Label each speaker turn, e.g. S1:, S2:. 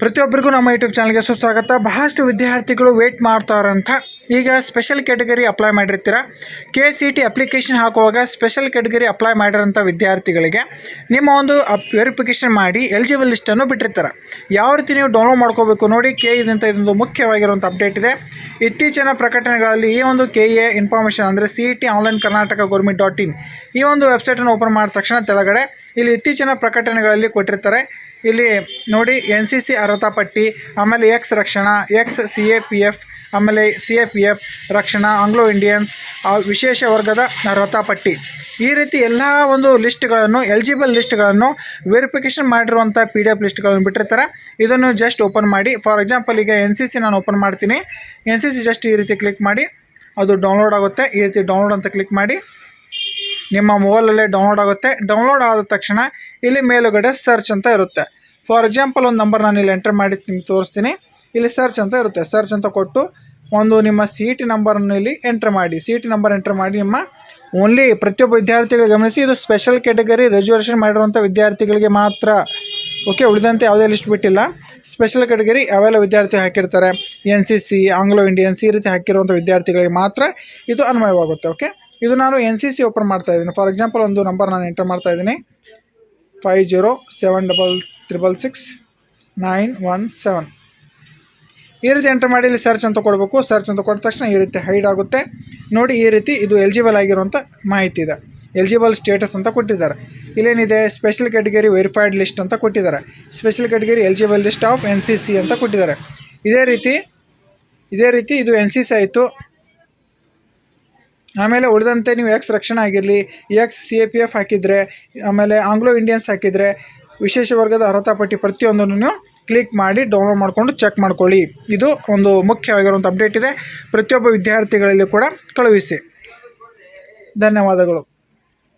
S1: ಪ್ರತಿಯೊಬ್ಬರಿಗೂ ನಮ್ಮ ಯೂಟ್ಯೂಬ್ ಚಾನಲ್ಗೆ ಸುಸ್ವಾಗತ. ಬಹಳಷ್ಟು ವಿದ್ಯಾರ್ಥಿಗಳು ವೇಟ್ ಮಾಡ್ತಾರಂತ. ಈಗ ಸ್ಪೆಷಲ್ ಕ್ಯಾಟಗರಿ ಅಪ್ಲೈ ಮಾಡಿರ್ತೀರ? ಕೆ ಸಿ ಟಿ ಅಪ್ಲಿಕೇಶನ್ ಹಾಕುವಾಗ ಸ್ಪೆಷಲ್ ಕ್ಯಾಟಗರಿ ಅಪ್ಲೈ ಮಾಡಿರೋಂಥ ವಿದ್ಯಾರ್ಥಿಗಳಿಗೆ ನಿಮ್ಮ ಒಂದು ಅಪ್ ವೆರಿಫಿಕೇಷನ್ ಮಾಡಿ ಎಲಿಜಿಬಲ್ ಲಿಸ್ಟನ್ನು ಬಿಟ್ಟಿರ್ತಾರೆ? ಯಾವ ರೀತಿ ನೀವು ಡೌನ್ಲೋಡ್ ಮಾಡ್ಕೋಬೇಕು ನೋಡಿ ಕೆ ಇದಂತ ಇದೊಂದು ಮುಖ್ಯವಾಗಿರುವಂಥ ಅಪ್ಡೇಟ್ ಇದೆ. ಇತ್ತೀಚಿನ ಪ್ರಕಟಣೆಗಳಲ್ಲಿ ಈ ಒಂದು ಕೆ ಎ ಇನ್ಫಾರ್ಮೇಷನ್ ಅಂದರೆ C T online Karnataka government dot in ಈ ಒಂದು ವೆಬ್ಸೈಟನ್ನು ಓಪನ್ ಮಾಡಿದ ತಕ್ಷಣ ತೆಳಗಡೆ ಇಲ್ಲಿ ಇತ್ತೀಚಿನ ಪ್ರಕಟಣೆಗಳಲ್ಲಿ ಕೊಟ್ಟಿರ್ತಾರೆ. ಇಲ್ಲಿ ನೋಡಿ ಎನ್ ಸಿ ಸಿ ಅರ್ಹತಾ ಪಟ್ಟಿ ಆಮೇಲೆ ಎಕ್ಸ್ ರಕ್ಷಣಾ ex C A P F ಆಮೇಲೆ ಸಿ ಎ ಪಿ ಎಫ್ ರಕ್ಷಣಾ ಆಂಗ್ಲೋ ಇಂಡಿಯನ್ಸ್ ವಿಶೇಷ ವರ್ಗದ ಅರ್ಹತಾ ಪಟ್ಟಿ ಈ ರೀತಿ ಎಲ್ಲ ಒಂದು ಲಿಸ್ಟ್ಗಳನ್ನು ಎಲಿಜಿಬಲ್ ಲಿಸ್ಟ್ಗಳನ್ನು ವೆರಿಫಿಕೇಷನ್ ಮಾಡಿರುವಂಥ ಪಿ ಡಿ ಎಫ್ ಲಿಸ್ಟ್ಗಳನ್ನು ಬಿಟ್ಟಿರ್ತಾರೆ. ಇದನ್ನು ಜಸ್ಟ್ ಓಪನ್ ಮಾಡಿ. ಫಾರ್ ಎಕ್ಸಾಂಪಲ್ ಈಗ ಎನ್ ಸಿ ಸಿ ನಾನು ಓಪನ್ ಮಾಡ್ತೀನಿ. ಎನ್ ಸಿ ಸಿ ಜಸ್ಟ್ ಈ ರೀತಿ ಕ್ಲಿಕ್ ಮಾಡಿ. ಅದು ಡೌನ್ಲೋಡ್ ಆಗುತ್ತೆ. ಈ ರೀತಿ ಡೌನ್ಲೋಡ್ ಅಂತ ಕ್ಲಿಕ್ ಮಾಡಿ. ನಿಮ್ಮ ಮೊಬೈಲಲ್ಲೇ ಡೌನ್ಲೋಡ್ ಆಗುತ್ತೆ. ಡೌನ್ಲೋಡ್ ಆದ ತಕ್ಷಣ ಇಲ್ಲಿ ಮೇಲುಗಡೆ ಸರ್ಚ್ ಅಂತ ಇರುತ್ತೆ. ಫಾರ್ ಎಕ್ಸಾಂಪಲ್ ಒಂದು ನಂಬರ್ ನಾನು ಇಲ್ಲಿ ಎಂಟರ್ ಮಾಡಿ ನಿಮ್ಗೆ ತೋರಿಸ್ತೀನಿ. ಇಲ್ಲಿ ಸರ್ಚ್ ಅಂತ ಇರುತ್ತೆ. ಸರ್ಚ್ ಅಂತ ಕೊಟ್ಟು ಒಂದು ನಿಮ್ಮ ಸಿ ಟಿ ನಂಬರನ್ನು ಇಲ್ಲಿ ಎಂಟ್ರ್ ಮಾಡಿ. ಸಿ ಟಿ ನಂಬರ್ ಎಂಟ್ರ್ ಮಾಡಿ ನಿಮ್ಮ ಓನ್ಲಿ ಪ್ರತಿಯೊಬ್ಬ ವಿದ್ಯಾರ್ಥಿಗಳಿಗೆ ಗಮನಿಸಿ. ಇದು ಸ್ಪೆಷಲ್ ಕ್ಯಾಟಗರಿ ರಿಸರ್ವೇಷನ್ ಮಾಡಿರುವಂಥ ವಿದ್ಯಾರ್ಥಿಗಳಿಗೆ ಮಾತ್ರ. ಓಕೆ ಉಳಿದಂತೆ ಯಾವುದೇ ಲಿಸ್ಟ್ ಬಿಟ್ಟಿಲ್ಲ. ಸ್ಪೆಷಲ್ ಕ್ಯಾಟಗರಿ ಅವೆಲ್ಲ ವಿದ್ಯಾರ್ಥಿ ಹಾಕಿರ್ತಾರೆ? N C C Anglo Indians ಈ ರೀತಿ ಹಾಕಿರುವಂಥ ವಿದ್ಯಾರ್ಥಿಗಳಿಗೆ ಮಾತ್ರ ಇದು ಅನ್ವಯವಾಗುತ್ತೆ. ಓಕೆ ಇದು ನಾನು ಎನ್ ಸಿ ಸಿ ಓಪನ್ ಮಾಡ್ತಾ ಇದ್ದೀನಿ. ಫಾರ್ ಎಕ್ಸಾಂಪಲ್ ಒಂದು ನಂಬರ್ ನಾನು ಎಂಟರ್ ಮಾಡ್ತಾ ಇದ್ದೀನಿ. Five zero seven double triple six nine one seven ಈ ರೀತಿ ಎಂಟರ್ ಮಾಡಿ ಇಲ್ಲಿ ಸರ್ಚ್ ಅಂತ ಕೊಡಬೇಕು. ಸರ್ಚ್ ಅಂತ ಕೊಟ್ಟ ತಕ್ಷಣ ಈ ರೀತಿ ಹೈಡ್ ಆಗುತ್ತೆ. ನೋಡಿ ಈ ರೀತಿ ಇದು ಎಲಿಜಿಬಲ್ ಆಗಿರುವಂಥ ಮಾಹಿತಿ ಇದೆ. ಎಲಿಜಿಬಲ್ ಸ್ಟೇಟಸ್ ಅಂತ ಕೊಟ್ಟಿದ್ದಾರೆ. ಇಲ್ಲೇನಿದೆ? ಸ್ಪೆಷಲ್ ಕ್ಯಾಟಗರಿ ವೆರಿಫೈಡ್ ಲಿಸ್ಟ್ ಅಂತ ಕೊಟ್ಟಿದ್ದಾರೆ. Special category eligible list of N C C ಅಂತ ಕೊಟ್ಟಿದ್ದಾರೆ. ಇದೇ ರೀತಿ ಇದೇ ರೀತಿ ಇದು ಎನ್ ಸಿ ಸಿ ಆಯಿತು. ಆಮೇಲೆ ಉಳಿದಂತೆ ನೀವು ಎಕ್ಸ್ ರಕ್ಷಣೆ ಆಗಿರಲಿ ex C A P F ಹಾಕಿದರೆ, ಆಮೇಲೆ ಆಂಗ್ಲೋ ಇಂಡಿಯನ್ಸ್ ಹಾಕಿದರೆ, ವಿಶೇಷ ವರ್ಗದ ಅರ್ಹತಾ ಪಟ್ಟಿ ಪ್ರತಿಯೊಂದನ್ನು ಕ್ಲಿಕ್ ಮಾಡಿ ಡೌನ್ಲೋಡ್ ಮಾಡಿಕೊಂಡು ಚೆಕ್ ಮಾಡ್ಕೊಳ್ಳಿ. ಇದು ಒಂದು ಮುಖ್ಯವಾಗಿರುವಂಥ ಅಪ್ಡೇಟ್ ಇದೆ. ಪ್ರತಿಯೊಬ್ಬ ವಿದ್ಯಾರ್ಥಿಗಳಲ್ಲಿ ಕೂಡ ಕಳುಹಿಸಿ. ಧನ್ಯವಾದಗಳು.